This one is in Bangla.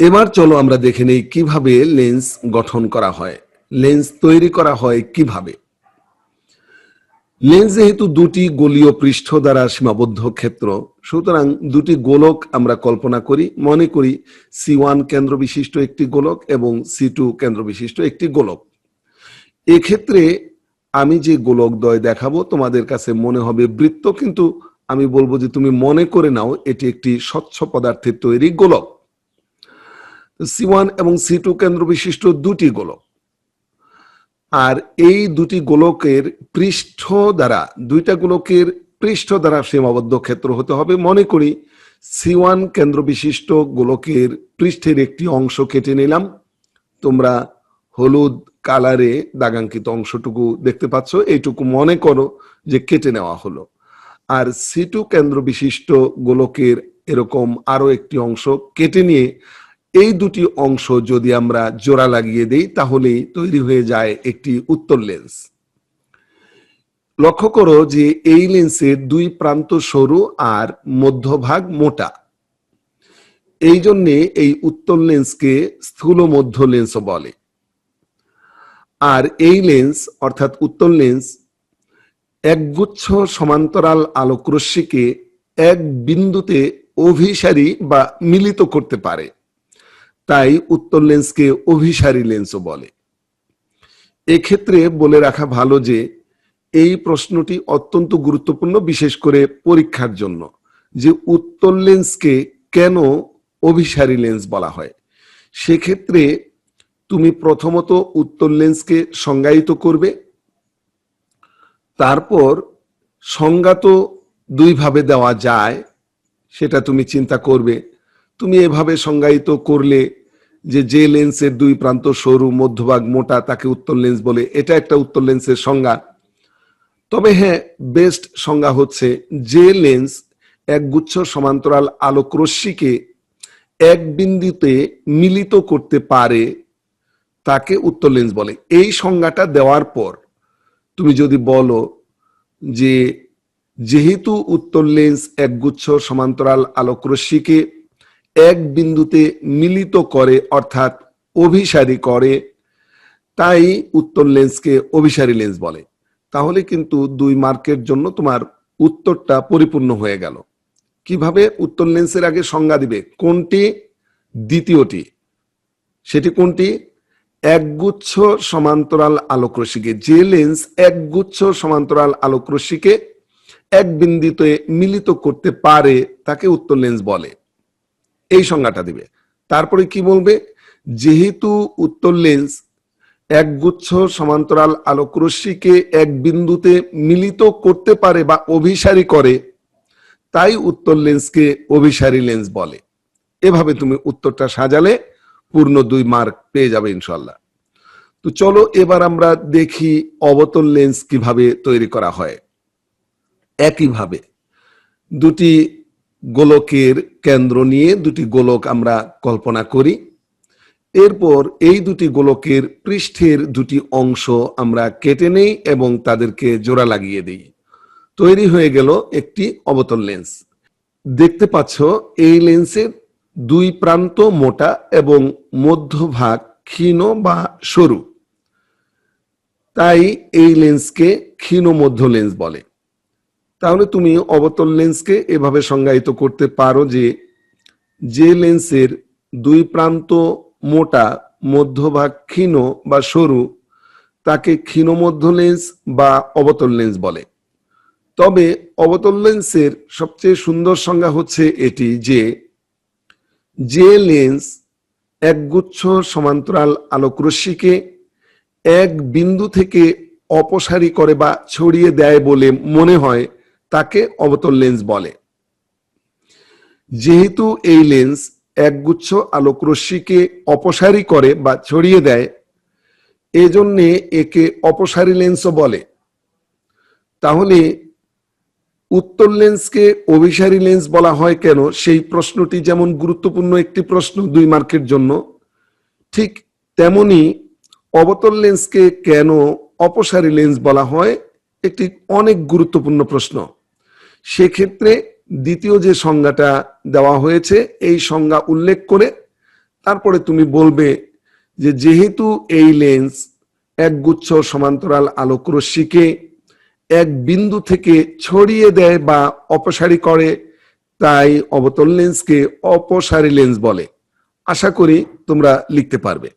এবার চলো আমরা দেখে নেই কীভাবে লেন্স গঠন করা হয়। লেন্স তৈরি করা হয় কীভাবে? লেন্স যেহেতু দুটি গোলীয় পৃষ্ঠ দ্বারা সীমাবদ্ধ ক্ষেত্র। সুতরাং দুটি গোলক আমরা কল্পনা করি, মনে করি সি ওয়ান কেন্দ্র বিশিষ্ট একটি গোলক এবং সি টু কেন্দ্র বিশিষ্ট একটি গোলক। এক্ষেত্রে আমি যে গোলক দ্বয় দেখাবো তোমাদের কাছে মনে হবে বৃত্ত, কিন্তু আমি বলব যে তুমি মনে করে নাও এটি একটি স্বচ্ছ পদার্থের তৈরি গোলক। সি ওয়ান এবং সি টু কেন্দ্র বিশিষ্ট দুটি গোলক। আর এই দুটি গোলকের পৃষ্ঠ দ্বারা, দুইটা গোলকের পৃষ্ঠ দ্বারা সীমাবদ্ধ ক্ষেত্র হতে হবে। মনে করি সি ওয়ান কেন্দ্র বিশিষ্ট গোলকের পৃষ্ঠের একটি অংশ কেটে নিলাম। তোমরা হলুদ কালারে দাগাঙ্কিত অংশটুকু দেখতে পাচ্ছ। এইটুকু মনে করো যে কেটে নেওয়া হলো। আর সি টু কেন্দ্র বিশিষ্ট গোলকের এরকম আরও একটি অংশ কেটে নিয়ে এই দুটি অংশ যদি আমরা জোড়া লাগিয়ে দেই, তাহলেই তৈরি হয়ে যায় একটি উত্তর লেন্স। লক্ষ্য করো যে এই লেন্সের দুই প্রান্ত সরু আর মধ্যভাগ মোটা। এই জন্যে এই উত্তর লেন্সকে স্থূল মধ্য লেন্স বলে। আর এই লেন্স, অর্থাৎ উত্তর লেন্স, একগুচ্ছ সমান্তরাল আলোকরশ্মিকে এক বিন্দুতে অভিসারী বা মিলিত করতে পারে। তাই উত্তর লেন্সকে অভিসারী লেন্সও বলে। এক্ষেত্রে বলে রাখা ভালো যে, এই প্রশ্নটি অত্যন্ত গুরুত্বপূর্ণ, বিশেষ করে পরীক্ষার জন্য, যে উত্তর লেন্সকে কেন অভিসারী লেন্স বলা হয়। সেক্ষেত্রে তুমি প্রথমত উত্তর লেন্সকে সংজ্ঞায়িত করবে, তারপর সংজ্ঞা তো দুইভাবে দেওয়া যায়, সেটা তুমি চিন্তা করবে তুমি এভাবে সংজ্ঞায়িত করলে যে যে লেন্সের দুই প্রান্ত সরু, মধ্যভাগ, মোটা, তাকে উত্তর লেন্স বলে, এটা একটা উত্তর লেন্সের সংজ্ঞা। তবে হ্যাঁ বেস্ট সংজ্ঞা হচ্ছে যে লেন্স একগুচ্ছ সমান্তরাল আলোক রশ্মিকে এক বিন্দুতে মিলিত করতে পারে, তাকে উত্তর লেন্স বলে। এই সংজ্ঞাটা দেওয়ার পর তুমি যদি বলো যে যেহেতু উত্তর লেন্স একগুচ্ছ সমান্তরাল আলোক রশ্মিকে এক বিন্দুতে মিলিত করে, অর্থাৎ অভিসারী করে, তাই উত্তর লেন্সকে অভিসারী লেন্স বলে। তাহলে কিন্তু দুই মার্কের জন্য তোমার উত্তরটা পরিপূর্ণ হয়ে গেল। কীভাবে উত্তর লেন্সের আগে সংজ্ঞা দিবে? কোনটি? দ্বিতীয়টি। সেটি কোনটি? একগুচ্ছ সমান্তরাল আলোকরশ্মিকে। যে লেন্স একগুচ্ছ সমান্তরাল আলোকরশ্মিকে এক বিন্দুতে মিলিত করতে পারে, তাকে উত্তর লেন্স বলে। এই সংজ্ঞাটা দিবে। তারপরে কি বলবে? যেহেতু উত্তর লেন্স একগুচ্ছ সমান্তরাল আলোকরশ্মিকে এক বিন্দুতে মিলিত করতে পারে বা অভিসারী করে, তাই উত্তর লেন্সকে অভিসারী লেন্স বলে। এভাবে তুমি উত্তরটা সাজালে পূর্ণ দুই মার্ক পেয়ে যাবে ইনশাল্লাহ তো চলো এবার আমরা দেখি অবতল লেন্স কীভাবে তৈরি করা হয়। একইভাবে দুটি গোলকের কেন্দ্র নিয়ে দুটি গোলক আমরা কল্পনা করি। এরপর এই দুটি গোলকের পৃষ্ঠের দুটি অংশ আমরা কেটে নেই এবং তাদেরকে জোড়া লাগিয়ে দিই। তৈরি হয়ে গেল একটি অবতল লেন্স। দেখতে পাচ্ছ, এই লেন্সের দুই প্রান্ত মোটা এবং মধ্যভাগ ক্ষীণ বা সরু। তাই এই লেন্সকে ক্ষীণ মধ্য লেন্স বলে। তাহলে তুমি অবতল লেন্সকে এভাবে সংজ্ঞায়িত করতে পারো যে যে লেন্সের দুই প্রান্ত মোটা, মধ্যভাগ ক্ষীণ বা সরু, তাকে ক্ষীণ মধ্য লেন্স বা অবতল লেন্স বলে। তবে অবতল লেন্সের সবচেয়ে সুন্দর সংজ্ঞা হচ্ছে এটি যে যে লেন্স একগুচ্ছ সমান্তরাল আলোকরশ্মিকে এক বিন্দু থেকে অপসারী করে বা ছড়িয়ে দেয় বলে মনে হয় তাকে অবতল লেন্স বলে। যেহেতু এই লেন্স একগুচ্ছ আলোকরশ্মিকে অপসারী করে বা ছড়িয়ে দেয়, এজন্যে একে অপসারী লেন্সও বলে। তাহলে উত্তর লেন্সকে অভিসারী লেন্স বলা হয় কেন? সেই প্রশ্নটি যেমন গুরুত্বপূর্ণ একটি প্রশ্ন দুই মার্কের জন্য, ঠিক তেমনি অবতল লেন্সকে কেন অপসারী লেন্স বলা হয় একটি অনেক গুরুত্বপূর্ণ প্রশ্ন। সেক্ষেত্রে দ্বিতীয় যে সংজ্ঞাটা দেওয়া হয়েছে, এই সংজ্ঞা উল্লেখ করে তারপরে তুমি বলবে যে যেহেতু এই লেন্স একগুচ্ছ সমান্তরাল আলোক রশ্মিকে এক বিন্দু থেকে ছড়িয়ে দেয় বা অপসারী করে, তাই অবতল লেন্সকে অপসারী লেন্স বলে। আশা করি তোমরা লিখতে পারবে।